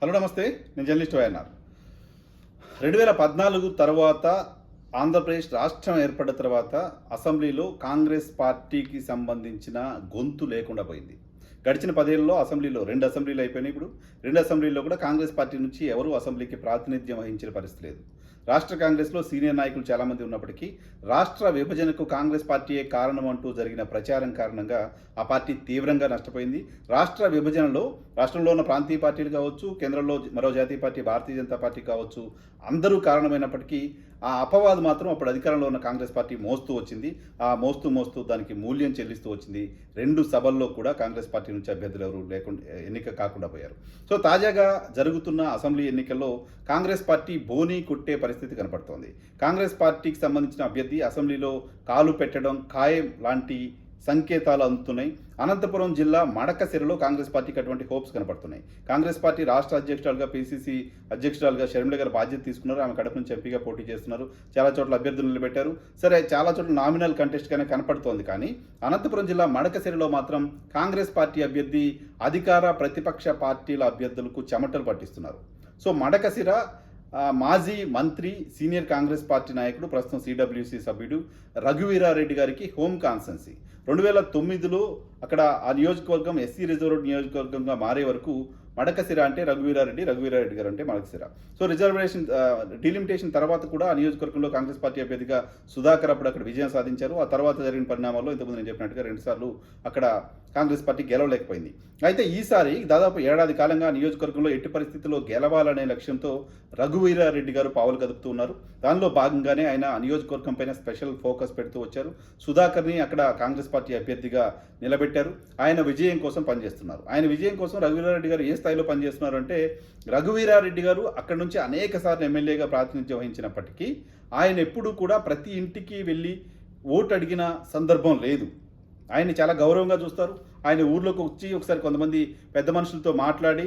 Hello నమస్తే. నేను journalist YNR. రెండు వేల పద్నాలుగు తర్వాత ఆంధ్రప్రదేశ్ రాష్ట్రం ఏర్పడిన తర్వాత అసెంబ్లీలో కాంగ్రెస్ పార్టీకి సంబంధించిన గొంతు లేకుండా పోయింది. గడిచిన పదేళ్ళలో అసెంబ్లీలో రెండు అసెంబ్లీలు అయిపోయినాయి ఇప్పుడు. రెండు అసెంబ్లీలో కూడా కాంగ్రెస్ పార్టీ నుంచి ఎవరు అసెంబ్లీకి ప్రాతినిధ్యం వహించిన పరిస్థితి లేదు. రాష్ట్ర కాంగ్రెస్లో సీనియర్ నాయకులు చాలామంది ఉన్నప్పటికీ రాష్ట్ర విభజనకు కాంగ్రెస్ పార్టీయే కారణం అంటూ జరిగిన ప్రచారం కారణంగా ఆ పార్టీ తీవ్రంగా నష్టపోయింది. రాష్ట్ర విభజనలో రాష్ట్రంలో ఉన్న ప్రాంతీయ పార్టీలు కావచ్చు కేంద్రంలో మరో జాతీయ పార్టీ భారతీయ జనతా పార్టీ కావచ్చు అందరూ కారణమైనప్పటికీ ఆ అపవాదు మాత్రం అప్పుడు అధికారంలో ఉన్న కాంగ్రెస్ పార్టీ మోస్తూ వచ్చింది. ఆ మోస్తూ మోస్తూ దానికి మూల్యం చెల్లిస్తూ వచ్చింది. రెండు సభల్లో కూడా కాంగ్రెస్ పార్టీ నుంచి అభ్యర్థులు ఎవరు లేకుండా ఎన్నిక కాకుండా పోయారు. సో తాజాగా జరుగుతున్న అసెంబ్లీ ఎన్నికల్లో కాంగ్రెస్ పార్టీ బోనీ కొట్టే పరిస్థితి కనపడుతోంది. కాంగ్రెస్ పార్టీకి సంబంధించిన అభ్యర్థి అసెంబ్లీలో కాలు పెట్టడం ఖాయం లాంటి సంకేతాలు అందుతున్నాయి. అనంతపురం జిల్లా మడకసిరలో కాంగ్రెస్ పార్టీకి అటువంటి హోప్స్ కనపడుతున్నాయి. కాంగ్రెస్ పార్టీ రాష్ట్ర అధ్యక్షురాలుగా పిసిసి అధ్యక్షురాలుగా షర్మిల గారు బాధ్యత తీసుకున్నారు. ఆమె కడప నుంచి ఎంపీగా పోటీ చేస్తున్నారు. చాలా చోట్ల అభ్యర్థులు నిలబెట్టారు. సరే చాలా చోట్ల నామినల్ కంటెస్ట్గానే కనపడుతోంది కానీ అనంతపురం జిల్లా మడకసిరలో మాత్రం కాంగ్రెస్ పార్టీ అభ్యర్థి అధికార ప్రతిపక్ష పార్టీల అభ్యర్థులకు చెమటలు పట్టిస్తున్నారు. సో మడకసిర మాజీ మంత్రి సీనియర్ కాంగ్రెస్ పార్టీ నాయకుడు ప్రస్తుతం సిడబ్ల్యూసి సభ్యుడు రఘువీరారెడ్డి గారికి హోమ్ కాన్సెన్సీ. రెండు వేల తొమ్మిదిలో అక్కడ ఆ నియోజకవర్గం ఎస్సీ రిజర్వ్ నియోజకవర్గంగా మారే వరకు మడకసిర అంటే రఘువీరారెడ్డి రఘువీరారెడ్డి గారు అంటే మడకసిర. సో రిజర్వేషన్ డిలిమిటేషన్ తర్వాత కూడా ఆ నియోజకవర్గంలో కాంగ్రెస్ పార్టీ అభ్యర్థిగా సుధాకర్ అప్పుడు అక్కడ విజయం సాధించారు. ఆ తర్వాత జరిగిన పరిణామాల్లో ఇంతకుముందు నేను చెప్పినట్టుగా రెండుసార్లు అక్కడ కాంగ్రెస్ పార్టీ గెలవలేకపోయింది. అయితే ఈసారి దాదాపు ఏడాది కాలంగా నియోజకవర్గంలో ఎట్టి పరిస్థితుల్లో గెలవాలనే లక్ష్యంతో రఘువీరారెడ్డి గారు పావులు కదుపుతూ ఉన్నారు. దానిలో భాగంగానే ఆయన నియోజకవర్గం పైన స్పెషల్ ఫోకస్ పెడుతూ వచ్చారు. సుధాకర్ని అక్కడ కాంగ్రెస్ పార్టీ అభ్యర్థిగా నిలబెట్టారు. ఆయన విజయం కోసం పనిచేస్తున్నారు. ఆయన విజయం కోసం రఘువీరారెడ్డి గారు ఏ స్థాయిలో పనిచేస్తున్నారు అంటే రఘువీరారెడ్డి గారు అక్కడ నుంచి అనేక సార్లు ఎమ్మెల్యేగా ప్రాతినిధ్యం వహించినప్పటికీ ఆయన ఎప్పుడూ కూడా ప్రతి ఇంటికి వెళ్ళి ఓటు అడిగిన సందర్భం లేదు. ఆయన్ని చాలా గౌరవంగా చూస్తారు. ఆయన ఊర్లోకి వచ్చి ఒకసారి కొంతమంది పెద్ద మనుషులతో మాట్లాడి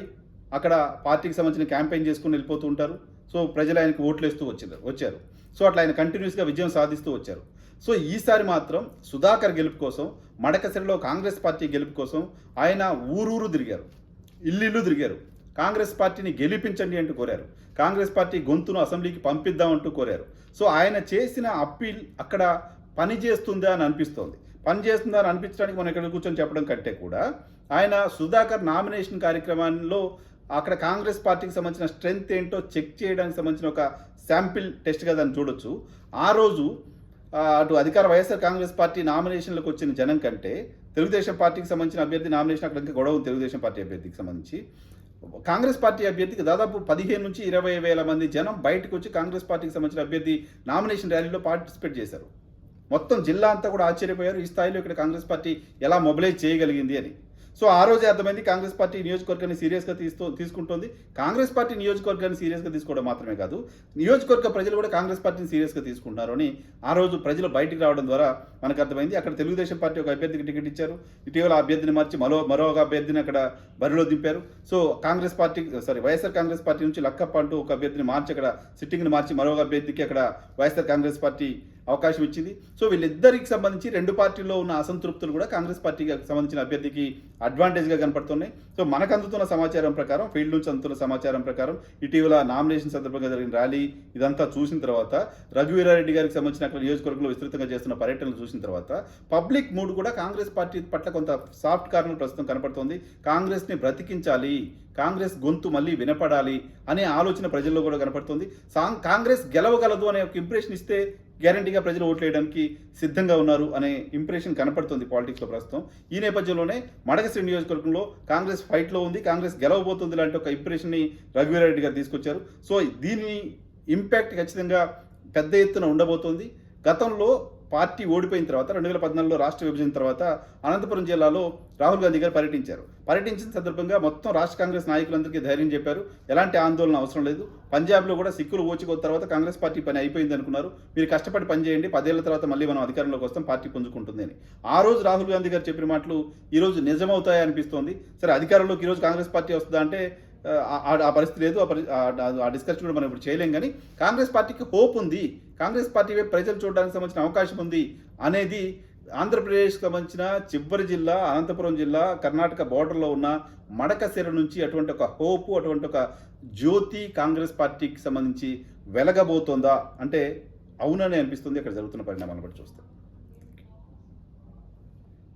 అక్కడ పార్టీకి సంబంధించిన క్యాంపెయిన్ చేసుకుని వెళ్ళిపోతూ ఉంటారు. సో ప్రజలు ఆయనకు ఓట్లు వేస్తూ వచ్చారు వచ్చారు. సో అట్లా ఆయన కంటిన్యూస్గా విజయం సాధిస్తూ వచ్చారు. సో ఈసారి మాత్రం సుధాకర్ గెలుపు కోసం మడకసిరిలో కాంగ్రెస్ పార్టీ గెలుపు కోసం ఆయన ఊరూరు తిరిగారు. ఇల్లు తిరిగారు. కాంగ్రెస్ పార్టీని గెలిపించండి అంటూ కోరారు. కాంగ్రెస్ పార్టీ గొంతును అసెంబ్లీకి పంపిద్దామంటూ కోరారు. సో ఆయన చేసిన అప్పీల్ అక్కడ పని చేస్తుందా అని అనిపిస్తోంది. పని చేస్తుందా అని అనిపించడానికి మనం ఇక్కడ కూర్చొని చెప్పడం కంటే కూడా ఆయన సుధాకర్ నామినేషన్ కార్యక్రమంలో అక్కడ కాంగ్రెస్ పార్టీకి సంబంధించిన స్ట్రెంగ్త్ ఏంటో చెక్ చేయడానికి సంబంధించిన ఒక శాంపిల్ టెస్ట్గా దాన్ని చూడొచ్చు. ఆ రోజు అటు అధికార వైఎస్ఆర్ కాంగ్రెస్ పార్టీ నామినేషన్లకు వచ్చిన జనం కంటే తెలుగుదేశం పార్టీకి సంబంధించిన అభ్యర్థి నామినేషన్ అక్కడ ఇంకా గొడవ ఉంది తెలుగుదేశం పార్టీ అభ్యర్థికి సంబంధించి. కాంగ్రెస్ పార్టీ అభ్యర్థికి దాదాపు పదిహేను నుంచి ఇరవై వేల మంది జనం బయటకు వచ్చి కాంగ్రెస్ పార్టీకి సంబంధించిన అభ్యర్థి నామినేషన్ ర్యాలీలో పార్టిసిపేట్ చేశారు. మొత్తం జిల్లా అంతా కూడా ఆశ్చర్యపోయారు. ఈ స్థాయిలో ఇక్కడ కాంగ్రెస్ పార్టీ ఎలా మొబిలైజ్ చేయగలిగింది అని. సో ఆ రోజే అర్థమైంది కాంగ్రెస్ పార్టీ నియోజకవర్గాన్ని సీరియస్గా తీస్తూ తీసుకుంటోంది. కాంగ్రెస్ పార్టీ నియోజకవర్గాన్ని సీరియస్గా తీసుకోవడం మాత్రమే కాదు నియోజకవర్గ ప్రజలు కూడా కాంగ్రెస్ పార్టీని సీరియస్గా తీసుకుంటున్నారు అని ఆ రోజు ప్రజలు బయటికి రావడం ద్వారా మనకు అర్థమైంది. అక్కడ తెలుగుదేశం పార్టీ ఒక అభ్యర్థికి టికెట్ ఇచ్చారు. ఇటీవల అభ్యర్థిని మార్చి మరో మరో ఒక అభ్యర్థిని అక్కడ బరిలో దింపారు. So Congress party sorry YSR Congress party నుంచి లక్కప్ప అంటూ ఒక అభ్యర్థిని మార్చి అక్కడ సిట్టింగ్ని మార్చి మరో ఒక అభ్యర్థికి అక్కడ వైఎస్ఆర్ కాంగ్రెస్ పార్టీ అవకాశం ఇచ్చింది. సో వీళ్ళిద్దరికి సంబంధించి రెండు పార్టీల్లో ఉన్న అసంతృప్తులు కూడా కాంగ్రెస్ పార్టీకి సంబంధించిన అభ్యర్థికి అడ్వాంటేజ్గా కనపడుతున్నాయి. సో మనకు అందుతున్న సమాచారం ప్రకారం ఫీల్డ్ నుంచి అందుతున్న సమాచారం ప్రకారం ఇటీవల నామినేషన్ సందర్భంగా జరిగిన ర్యాలీ ఇదంతా చూసిన తర్వాత రఘువీరారెడ్డి గారికి సంబంధించిన అక్కడ నియోజకవర్గంలో విస్తృతంగా చేస్తున్న పర్యటనలు చూసిన తర్వాత పబ్లిక్ మూడ్ కూడా కాంగ్రెస్ పార్టీ పట్ల కొంత సాఫ్ట్ కార్నర్ ప్రస్తుతం కనపడుతోంది. కాంగ్రెస్ని బ్రతికించాలి కాంగ్రెస్ గొంతు మళ్ళీ వినపడాలి అనే ఆలోచన ప్రజల్లో కూడా కనపడుతుంది. సాంగ్ కాంగ్రెస్ గెలవగలదు అనే ఒక ఇంప్రెషన్ ఇస్తే గ్యారంటీగా ప్రజలు ఓట్లు వేయడానికి సిద్ధంగా ఉన్నారు అనే ఇంప్రెషన్ కనపడుతుంది పాలిటిక్స్లో ప్రస్తుతం. ఈ నేపథ్యంలోనే మడకశ్రీ నియోజకవర్గంలో కాంగ్రెస్ ఫైట్లో ఉంది కాంగ్రెస్ గెలవబోతుంది లాంటి ఒక ఇంప్రెషన్ని రఘువీరారెడ్డి గారు తీసుకొచ్చారు. సో దీని ఇంపాక్ట్ ఖచ్చితంగా పెద్ద ఎత్తున ఉండబోతోంది. గతంలో పార్టీ ఓడిపోయిన తర్వాత రెండు వేల పద్నాలుగులో రాష్ట్ర విభజన తర్వాత అనంతపురం జిల్లాలో రాహుల్ గాంధీ గారు పర్యటించారు. పర్యటించిన సందర్భంగా మొత్తం రాష్ట్ర కాంగ్రెస్ నాయకులందరికీ ధైర్యం చెప్పారు. ఎలాంటి ఆందోళన అవసరం లేదు. పంజాబ్లో కూడా సిక్కులు ఓచుకున్న తర్వాత కాంగ్రెస్ పార్టీ పని అయిపోయింది అనుకున్నారు. మీరు కష్టపడి పనిచేయండి పదేళ్ళ తర్వాత మళ్ళీ మనం అధికారంలోకి వస్తాం. పార్టీ పుంజుకుంటుంది అని. ఆ రోజు రాహుల్ గాంధీ గారు చెప్పిన మాటలు ఈరోజు నిజమవుతాయి అనిపిస్తోంది. సరే అధికారంలోకి ఈరోజు కాంగ్రెస్ పార్టీ వస్తుందా అంటే ఆ- పరిస్థితి లేదు. ఆ డిస్కషన్ కూడా మనం ఇప్పుడు చేయలేం. కానీ కాంగ్రెస్ పార్టీకి హోప్ ఉంది. కాంగ్రెస్ పార్టీవే ప్రజలు చూడడానికి సంబంధించిన అవకాశం ఉంది అనేది ఆంధ్రప్రదేశ్కి సంబంధించిన చివరి జిల్లా అనంతపురం జిల్లా కర్ణాటక బార్డర్లో ఉన్న మడకశిర నుంచి అటువంటి ఒక హోపు అటువంటి ఒక జ్యోతి కాంగ్రెస్ పార్టీకి సంబంధించి వెలగబోతోందా? అంటే అవునని అనిపిస్తుంది. అక్కడ జరుగుతున్న పరిణామాలను బట్టి చూస్తే